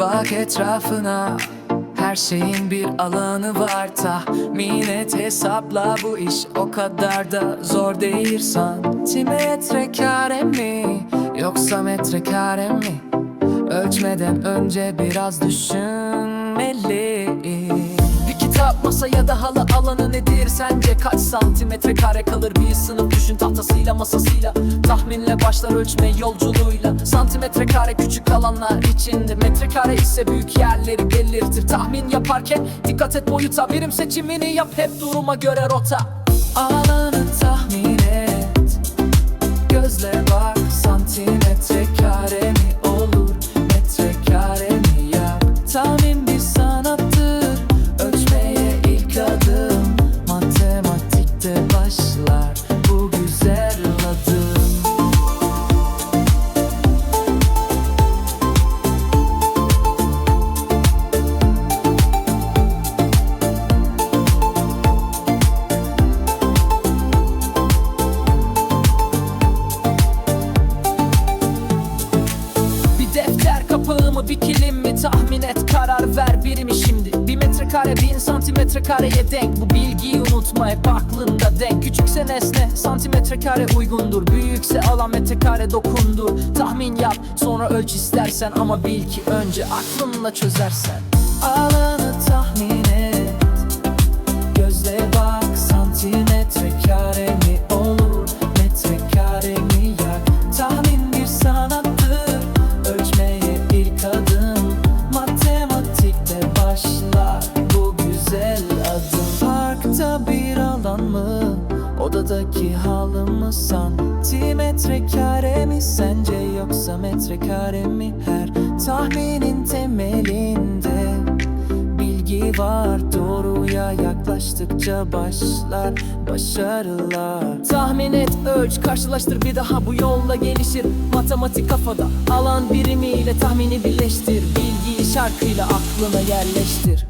Bak etrafına her şeyin bir alanı var. Tahmin et hesapla bu iş o kadar da zor değil. Santimetre kare mi yoksa metrekare mi? Ölçmeden önce biraz düşünmeli Bir kitap masa ya da halı alanı nedir sence? Kaç santimetre kare kalır bir sınıf düşün tahtasıyla masasıyla? Tahminle başlar ölçme yolculuğuyla. Santimetre kare küçük alanlar içinde. Metrekare ise büyük yerleri belirtir. Tahmin yaparken dikkat et boyuta. Birim seçimini yap hep duruma göre rota. Alanı tahmin et. Gözle bak mı bir kilim mi? Tahmin et karar ver birimi şimdi. Bir metrekare bin santimetre kareye denk. Bu bilgiyi unutma hep aklında denk. Küçükse nesne santimetre kare uygundur. Büyükse alan metrekare dokundur. Tahmin yap sonra ölç istersen Ama bil ki önce aklınla çözersen. Alanı tahmin et Odadaki halı mı Santimetre kare mi Sence yoksa metrekare mi? Her tahminin temelinde Bilgi var. Doğruya yaklaştıkça başlar başarılar. Tahmin et ölç karşılaştır bir daha bu yolla gelişir. Matematik kafada alan birimiyle tahmini birleştir. Bilgiyi şarkıyla aklına yerleştir